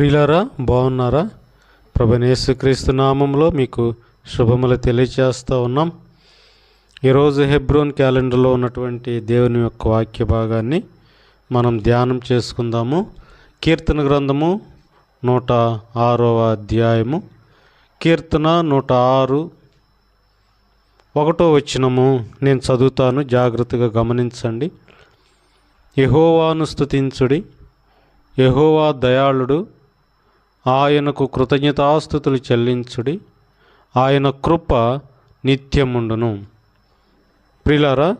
ప్రియులారా బాగున్నారా? ప్రభనేసుక్రీస్తు నామంలో మీకు శుభములు తెలియచేస్తూ ఉన్నాం. ఈరోజు హెబ్రోన్ క్యాలెండర్లో ఉన్నటువంటి దేవుని యొక్క వాక్య భాగాన్ని మనం ధ్యానం చేసుకుందాము. కీర్తన గ్రంథము నూట ఆరవ అధ్యాయము. కీర్తన నూట ఆరు ఒకటో వచ్చినము నేను చదువుతాను జాగ్రత్తగా గమనించండి. యహోవాను స్తుతించుడి యహోవా దయాళుడు ఆయనకు కృతజ్ఞతాస్థుతులు చెల్లించుడి. ఆయన కృప నిత్యముండును. ప్రిలారా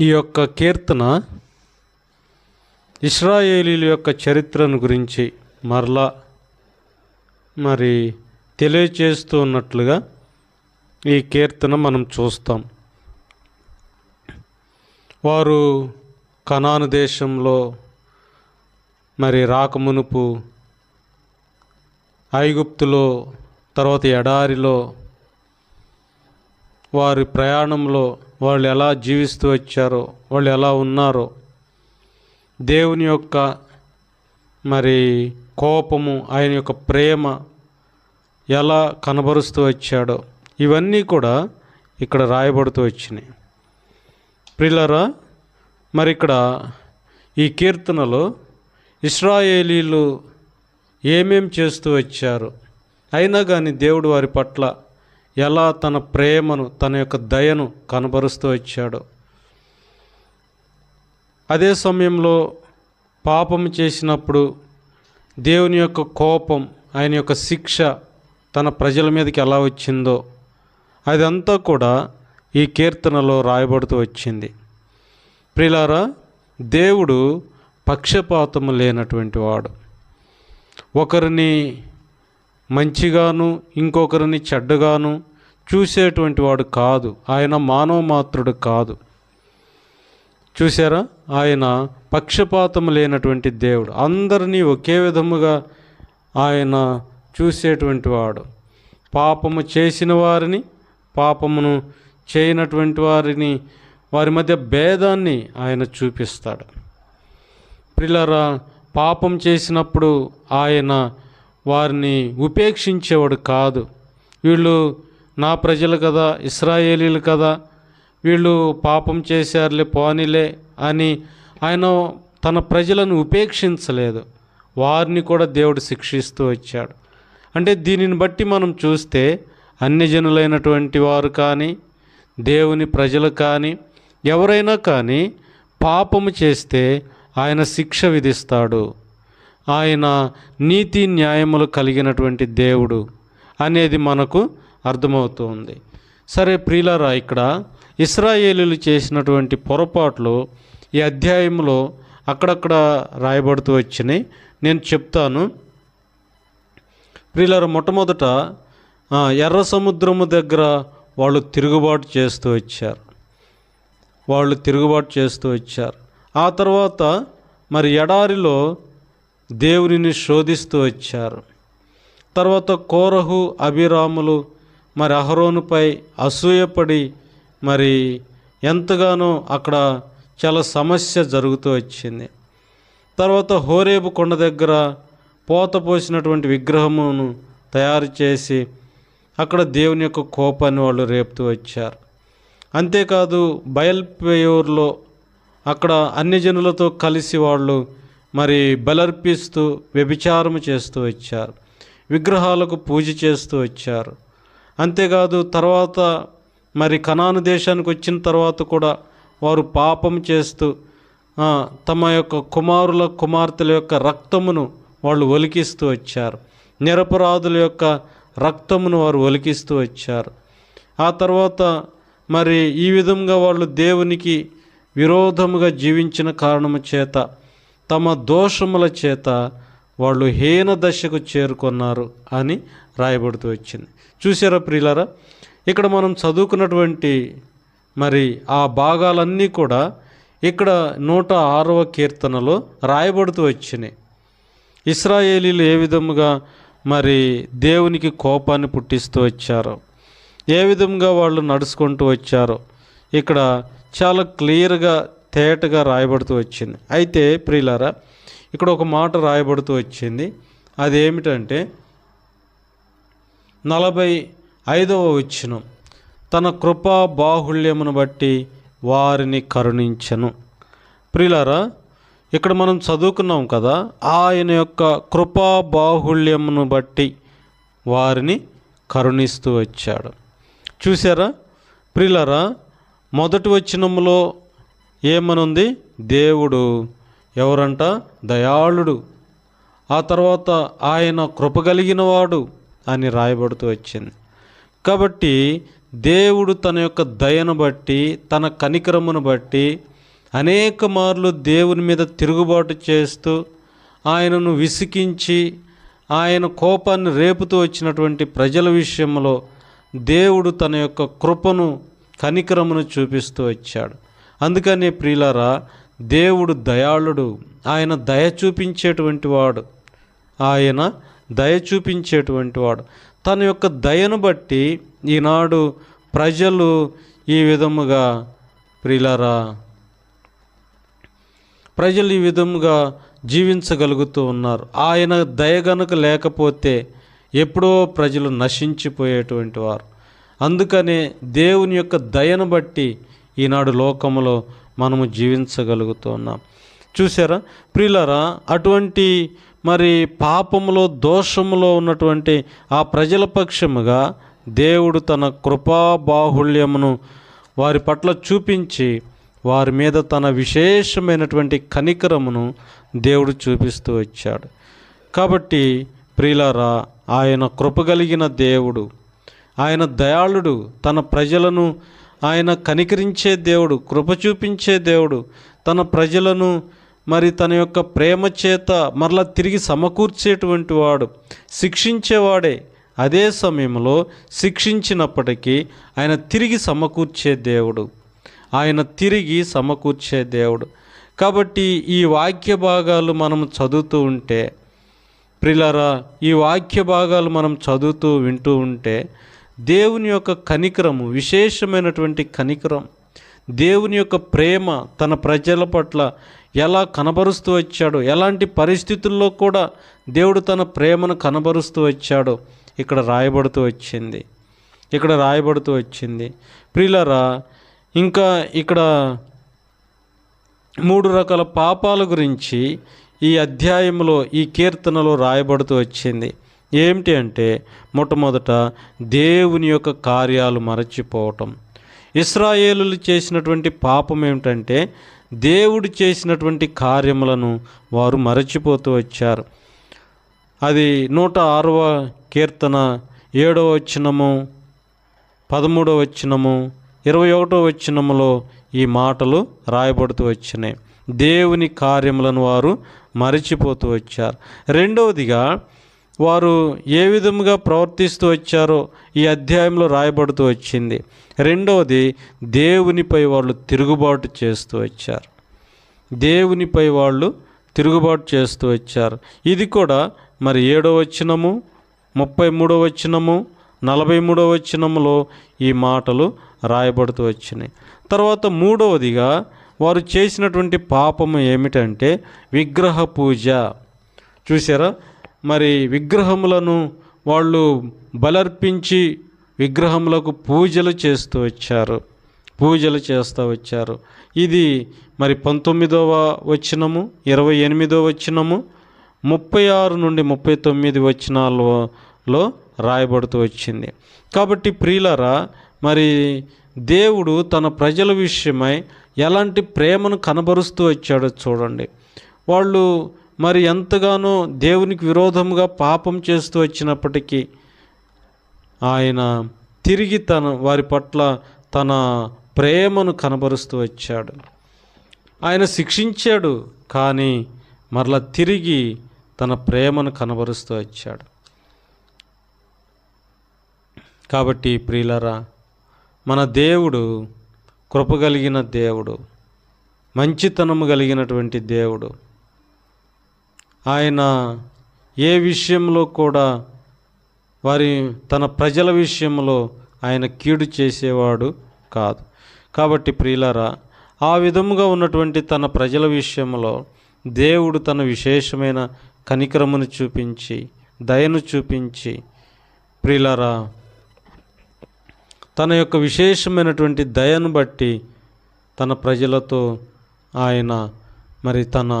ఈ యొక్క కీర్తన ఇస్రాయేలీల యొక్క చరిత్రను గురించి మరలా మరి తెలియచేస్తూ ఉన్నట్లుగా ఈ కీర్తన మనం చూస్తాం. వారు కనాను దేశంలో మరి రాకమునుపు ఐగుప్తులో తర్వాత ఎడారిలో వారి ప్రయాణంలో వాళ్ళు ఎలా జీవిస్తూ వచ్చారో వాళ్ళు ఎలా ఉన్నారో దేవుని యొక్క మరి కోపము ఆయన యొక్క ప్రేమ ఎలా కనబరుస్తూ వచ్చాడో ఇవన్నీ కూడా ఇక్కడ రాయబడుతూ వచ్చినాయి. ప్రిల్లరా మరి ఇక్కడ ఈ కీర్తనలో ఇస్రాయేలీలు ఏమేం చేస్తూ వచ్చారు? అయినా కానీ దేవుడు వారి పట్ల ఎలా తన ప్రేమను తన యొక్క దయను కనబరుస్తూ వచ్చాడో? అదే సమయంలో పాపం చేసినప్పుడు దేవుని యొక్క కోపం ఆయన యొక్క శిక్ష తన ప్రజల మీదకి ఎలా వచ్చిందో అదంతా కూడా ఈ కీర్తనలో రాయబడుతూ వచ్చింది. ప్రిలారా దేవుడు పక్షపాతము లేనటువంటి వాడు. ఒకరిని మంచిగాను ఇంకొకరిని చెడ్డగాను చూసేటువంటి వాడు కాదు. ఆయన మానవ మాత్రుడు కాదు. చూసారా ఆయన పక్షపాతం లేనటువంటి దేవుడు. అందరినీ ఒకే విధముగా ఆయన చూసేటువంటి వాడు. పాపము చేసిన వారిని పాపమును చేయనటువంటి వారిని వారి మధ్య భేదాన్ని ఆయన చూపిస్తాడు. పిల్లరా పాపం చేసినప్పుడు ఆయన వారిని ఉపేక్షించేవాడు కాదు. వీళ్ళు నా ప్రజలు కదా ఇస్రాయేలీలు కదా వీళ్ళు పాపం చేశారులే పోనీలే అని ఆయన తన ప్రజలను ఉపేక్షించలేదు. వారిని కూడా దేవుడు శిక్షిస్తూ వచ్చాడు. అంటే దీనిని బట్టి మనం చూస్తే అన్యజనులైనటువంటి వారు కానీ దేవుని ప్రజలు కానీ ఎవరైనా కానీ పాపము చేస్తే ఆయన శిక్ష విధిస్తాడు. ఆయన నీతి న్యాయములు కలిగినటువంటి దేవుడు అనేది మనకు అర్థమవుతుంది. సరే ప్రియులరా ఇక్కడ ఇస్రాయేలీలు చేసినటువంటి పొరపాట్లు ఈ అధ్యాయంలో అక్కడక్కడ రాయబడుతూ వచ్చినాయి. నేను చెప్తాను. ప్రియులరు మొట్టమొదట ఎర్ర సముద్రము దగ్గర వాళ్ళు తిరుగుబాటు చేస్తూ వచ్చారు. వాళ్ళు తిరుగుబాటు చేస్తూ వచ్చారు. ఆ తర్వాత మరి ఎడారిలో దేవునిని శోధిస్తూ వచ్చారు. తర్వాత కోరహు అభిరాములు మరి అహరోనుపై అసూయపడి మరి ఎంతగానో అక్కడ చాలా సమస్య జరుగుతూ వచ్చింది. తర్వాత హోరేబు కొండ దగ్గర పోత పోసినటువంటి విగ్రహమును తయారు చేసి అక్కడ దేవుని యొక్క కోపాన్ని వాళ్ళు రేపుతూ వచ్చారు. అంతేకాదు బయల్పేయూర్లో అక్కడ అన్ని జనులతో కలిసి వాళ్ళు మరి బలర్పిస్తూ వ్యభిచారం చేస్తూ వచ్చారు. విగ్రహాలకు పూజ చేస్తూ వచ్చారు. అంతేకాదు తర్వాత మరి కనాను దేశానికి వచ్చిన తర్వాత కూడా వారు పాపం చేస్తూ తమ యొక్క కుమారుల కుమార్తెల యొక్క రక్తమును వాళ్ళు ఒలికిస్తూ వచ్చారు. నిరపరాధుల యొక్క రక్తమును వారు ఒలికిస్తూ వచ్చారు. ఆ తర్వాత మరి ఈ విధంగా వాళ్ళు దేవునికి విరోధముగా జీవించిన కారణము చేత తమ దోషముల చేత వాళ్ళు హీన దశకు చేరుకున్నారు అని రాయబడుతూ వచ్చింది. చూసారా ప్రియులరా? ఇక్కడ మనం చదువుకున్నటువంటి మరి ఆ భాగాలన్నీ కూడా ఇక్కడ నూట ఆరవ కీర్తనలో రాయబడుతూ వచ్చినాయి ఇస్రాయేలీలు ఏ విధముగా మరి దేవునికి కోపాన్ని పుట్టిస్తూ వచ్చారో ఏ విధంగా వాళ్ళు నడుచుకుంటూ వచ్చారో ఇక్కడ చాలా క్లియర్గా తేటగా రాయబడుతూ వచ్చింది. అయితే ప్రియులారా ఇక్కడ ఒక మాట రాయబడుతూ వచ్చింది. అదేమిటంటే నలభై ఐదవ వచ్చినం తన కృపా బాహుళ్యమును బట్టి వారిని కరుణించను. ప్రియులారా ఇక్కడ మనం చదువుకున్నాం కదా ఆయన యొక్క కృపా బాహుళ్యమును బట్టి వారిని కరుణిస్తూ వచ్చాడు. చూసారా ప్రిలరా మొదటి వచనములో ఏమనుంది? దేవుడు. ఎవరంట? దయాళుడు. ఆ తర్వాత ఆయన కృప కలిగినవాడు అని రాయబడుతూ వచ్చింది. కాబట్టి దేవుడు తన యొక్క దయను బట్టి తన కనికరమును బట్టి అనేక మార్లు దేవుని మీద తిరుగుబాటు చేస్తూ ఆయనను విసికించి ఆయన కోపాన్ని రేపుతూ వచ్చినటువంటి ప్రజల విషయంలో దేవుడు తన యొక్క కృపను కనికరమును చూపిస్తూ వచ్చాడు. అందుకనే ప్రియులారా దేవుడు దయాళుడు. ఆయన దయ చూపించేటువంటి వాడు. ఆయన దయ చూపించేటువంటి వాడు. తన యొక్క దయను బట్టి ఈనాడు ప్రజలు ఈ విధముగా ప్రిలరా ప్రజలు ఈ విధముగా జీవించగలుగుతూ ఉన్నారు. ఆయన దయ గనుక లేకపోతే ఎప్పుడో ప్రజలు నశించిపోయేటువంటి వారు. అందుకనే దేవుని యొక్క దయను బట్టి ఈనాడు లోకములో మనము జీవించగలుగుతున్నాం. చూసారా ప్రియులరా అటువంటి మరి పాపములో దోషములో ఉన్నటువంటి ఆ ప్రజల పక్షముగా దేవుడు తన కృపా బాహుళ్యమును వారి పట్ల చూపించి వారి మీద తన విశేషమైనటువంటి కనికరమును దేవుడు చూపిస్తూ వచ్చాడు. కాబట్టి ప్రియులారా ఆయన కృప కలిగిన దేవుడు ఆయన దయాళుడు తన ప్రజలను ఆయన కనికరించే దేవుడు కృప చూపించే దేవుడు తన ప్రజలను మరి తన యొక్క ప్రేమ చేత మరలా తిరిగి సమకూర్చేటువంటి వాడు శిక్షించేవాడే. అదే సమయంలో శిక్షించినప్పటికీ ఆయన తిరిగి సమకూర్చే దేవుడు. ఆయన తిరిగి సమకూర్చే దేవుడు. కాబట్టి ఈ వాక్య భాగాలు మనం చదువుతూ ఉంటే ప్రిలరా ఈ వాక్య భాగాలు మనం చదువుతూ వింటూ ఉంటే దేవుని యొక్క కనికరము విశేషమైనటువంటి కనికరం. దేవుని యొక్క ప్రేమ తన ప్రజల పట్ల ఎలా కనబరుస్తూ వచ్చాడో ఎలాంటి పరిస్థితుల్లో కూడా దేవుడు తన ప్రేమను కనబరుస్తూ వచ్చాడో ఇక్కడ రాయబడుతూ వచ్చింది. ఇక్కడ రాయబడుతూ వచ్చింది. ప్రియులరా ఇంకా ఇక్కడ మూడు రకాల పాపాల గురించి ఈ అధ్యాయంలో ఈ కీర్తనలో రాయబడుతూ వచ్చింది. ఏమిటి అంటే మొట్టమొదట దేవుని యొక్క కార్యాలు మరచిపోవటం. ఇస్రాయేలులు చేసినటువంటి పాపం ఏమిటంటే దేవుడు చేసినటువంటి కార్యములను వారు మరచిపోతూ వచ్చారు. అది నూట ఆరవ కీర్తన ఏడవ వచనము పదమూడవ వచనము ఇరవై ఒకటో వచనములో ఈ మాటలు రాయబడుతూ వచ్చినాయి. దేవుని కార్యములను వారు మరచిపోతూ వచ్చారు. రెండవదిగా వారు ఏ విధముగా ప్రవర్తిస్తూ వచ్చారో ఈ అధ్యాయంలో రాయబడుతూ వచ్చింది. రెండవది దేవునిపై వాళ్ళు తిరుగుబాటు చేస్తూ వచ్చారు. దేవునిపై వాళ్ళు తిరుగుబాటు చేస్తూ వచ్చారు. ఇది కూడా మరి ఏడో వచనము ముప్పై మూడో వచనము నలభై మూడో వచనములో ఈ మాటలు రాయబడుతూ వచ్చినాయి. తర్వాత మూడవదిగా వారు చేసినటువంటి పాపము ఏమిటంటే విగ్రహ పూజ. చూసారా మరి విగ్రహములను వాళ్ళు బలర్పించి విగ్రహములకు పూజలు చేస్తూ వచ్చారు. పూజలు చేస్తూ వచ్చారు. ఇది మరి పంతొమ్మిదవ వచనము ఇరవై ఎనిమిదవ వచనము ముప్పై ఆరు నుండి ముప్పై తొమ్మిది వచనాలలో రాయబడుతూ వచ్చింది. కాబట్టి ప్రియులరా మరి దేవుడు తన ప్రజల విషయమై ఎలాంటి ప్రేమను కనబరుస్తూ వచ్చాడో చూడండి. వాళ్ళు మరి ఎంతగానో దేవునికి విరోధముగా పాపం చేస్తూ వచ్చినప్పటికీ ఆయన తిరిగి తన వారి పట్ల తన ప్రేమను కనబరుస్తూ వచ్చాడు. ఆయన శిక్షించాడు కానీ మరలా తిరిగి తన ప్రేమను కనబరుస్తూ వచ్చాడు. కాబట్టి ప్రియులరా మన దేవుడు కృప కలిగిన దేవుడు మంచితనము కలిగినటువంటి దేవుడు ఆయన ఏ విషయంలో కూడా వారి తన ప్రజల విషయంలో ఆయన కీడు చేసేవాడు కాదు. కాబట్టి ప్రియులరా ఆ విధముగా ఉన్నటువంటి తన ప్రజల విషయంలో దేవుడు తన విశేషమైన కనికరమును చూపించి దయను చూపించి ప్రిలరా తన యొక్క విశేషమైనటువంటి దయను బట్టి తన ప్రజలతో ఆయన మరి తన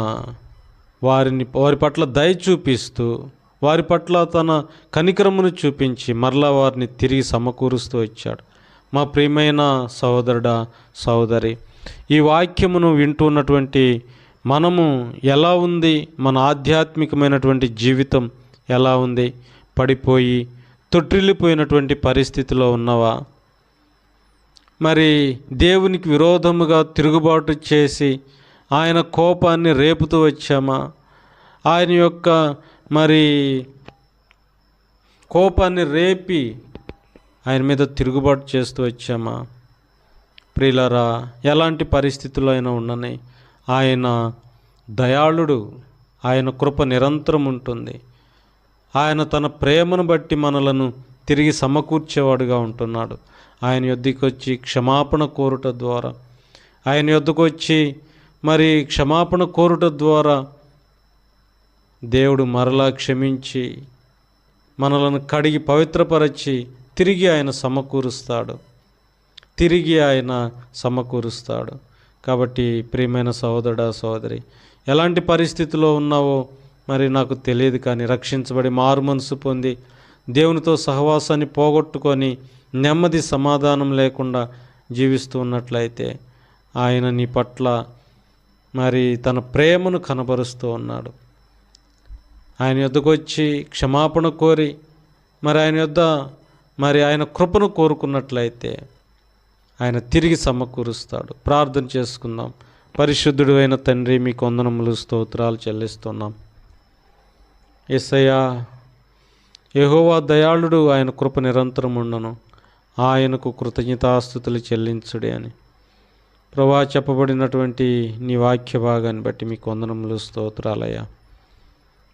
వారిని వారి పట్ల దయ చూపిస్తూ వారి పట్ల తన కనికరమును చూపించి మరలా వారిని తిరిగి సమకూరుస్తూ వచ్చాడు. మా ప్రియమైన సహోదరుడా సహోదరి ఈ వాక్యమును వింటున్నటువంటి మనము ఎలా ఉంది? మన ఆధ్యాత్మికమైనటువంటి జీవితం ఎలా ఉంది? పడిపోయి తొట్టిల్లిపోయినటువంటి పరిస్థితిలో ఉన్నవా? మరి దేవునికి విరోధముగా తిరుగుబాటు చేసి ఆయన కోపాన్ని రేపుతూ వచ్చామా? ఆయన యొక్క మరి కోపాన్ని రేపి ఆయన మీద తిరుగుబాటు చేస్తూ వచ్చామా? ప్రియులరా ఎలాంటి పరిస్థితుల్లో అయినా ఉండని ఆయన దయాళుడు ఆయన కృప నిరంతరం ఉంటుంది. ఆయన తన ప్రేమను బట్టి మనలను తిరిగి సమకూర్చేవాడుగా ఉంటున్నాడు. ఆయన యొద్దకు వచ్చి క్షమాపణ కోరుట ద్వారా ఆయన యొద్దకు వచ్చి మరి క్షమాపణ కోరుట ద్వారా దేవుడు మరలా క్షమించి మనలను కడిగి పవిత్రపరచి తిరిగి ఆయన సమకూరుస్తాడు. తిరిగి ఆయన సమకూరుస్తాడు. కాబట్టి ప్రియమైన సహోదరుడా సహోదరి ఎలాంటి పరిస్థితిలో ఉన్నావో మరి నాకు తెలియదు కానీ రక్షించబడి మారు మనసు పొంది దేవునితో సహవాసాన్ని పోగొట్టుకొని నెమ్మది సమాధానం లేకుండా జీవిస్తూ ఉన్నట్లయితే ఆయన నీ పట్ల మరి తన ప్రేమను కనబరుస్తూ ఉన్నాడు. ఆయన యొద్దకు వచ్చి క్షమాపణ కోరి మరి ఆయన యొద్ద మరి ఆయన కృపను కోరుకున్నట్లయితే ఆయన తిరిగి సమకూరుస్తాడు. ప్రార్థన చేసుకుందాం. పరిశుద్ధుడు అయిన తండ్రి మీ కొందనములు స్తోత్రాలు చెల్లిస్తున్నాం. ఎస్సయ్యా యహోవా దయాళుడు ఆయన కృప నిరంతరం ఉండను ఆయనకు కృతజ్ఞతాస్థుతులు చెల్లించుడే అని. ప్రభా చెప్పబడినటువంటి నీ వాక్య భాగాన్ని బట్టి మీ వందనములు స్తోత్రాలయ్యా.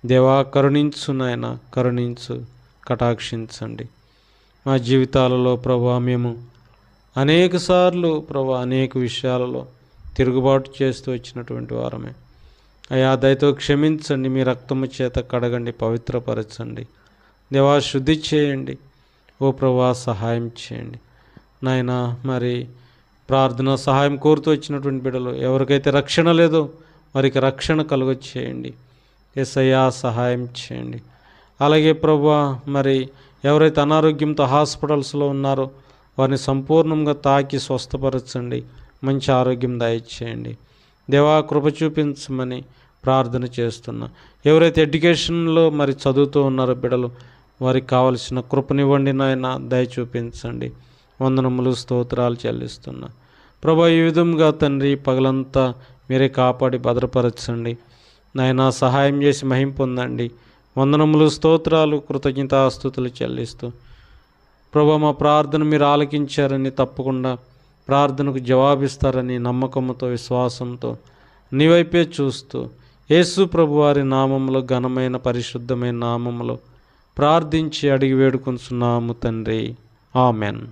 దేవా కరుణించు నాయన కరుణించు కటాక్షించండి. మా జీవితాలలో ప్రభా మేము అనేక సార్లు ప్రభా అనేక విషయాలలో తిరుగుబాటు చేస్తూ వచ్చినటువంటి వారమే. అయా దయతో క్షమించండి మీ రక్తము చేత కడగండి పవిత్రపరచండి. దేవా శుద్ధి చేయండి. ఓ ప్రభా సహాయం చేయండి. నాయన మరి ప్రార్థన సహాయం కోరుతూ వచ్చినటువంటి బిడ్డలు ఎవరికైతే రక్షణ లేదో వారికి రక్షణ కలుగొచ్చేయండి ఎస్ఐయా సహాయం చేయండి. అలాగే ప్రభా మరి ఎవరైతే అనారోగ్యంతో హాస్పిటల్స్లో ఉన్నారో వారిని సంపూర్ణంగా తాకి స్వస్థపరచండి. మంచి ఆరోగ్యం దయచేయండి. దేవా కృప చూపించమని ప్రార్థన చేస్తున్నా. ఎవరైతే ఎడ్యుకేషన్లో మరి చదువుతూ ఉన్నారో బిడలు వారికి కావలసిన కృపనివ్వండి నాయన దయ చూపించండి. వందనములు స్తోత్రాలు చెల్లిస్తున్నా. ప్రభా ఈ విధంగా తండ్రి పగలంతా మీరే కాపాడి భద్రపరచండి. నాయన సహాయం చేసి మహిం పొందండి. వందనములు స్తోత్రాలు కృతజ్ఞతాస్తుతులు చెల్లిస్తూ. ప్రభా మా ప్రార్థన మీరు ఆలకించారని తప్పకుండా ప్రార్థనకు జవాబిస్తారని నమ్మకంతో విశ్వాసంతో నీవైపే చూస్తూ యేసు ప్రభువారి నామంలో ఘనమైన పరిశుద్ధమైన నామంలో ప్రార్థించి అడిగి వేడుకొంచున్నాము తండ్రి. ఆమెన్.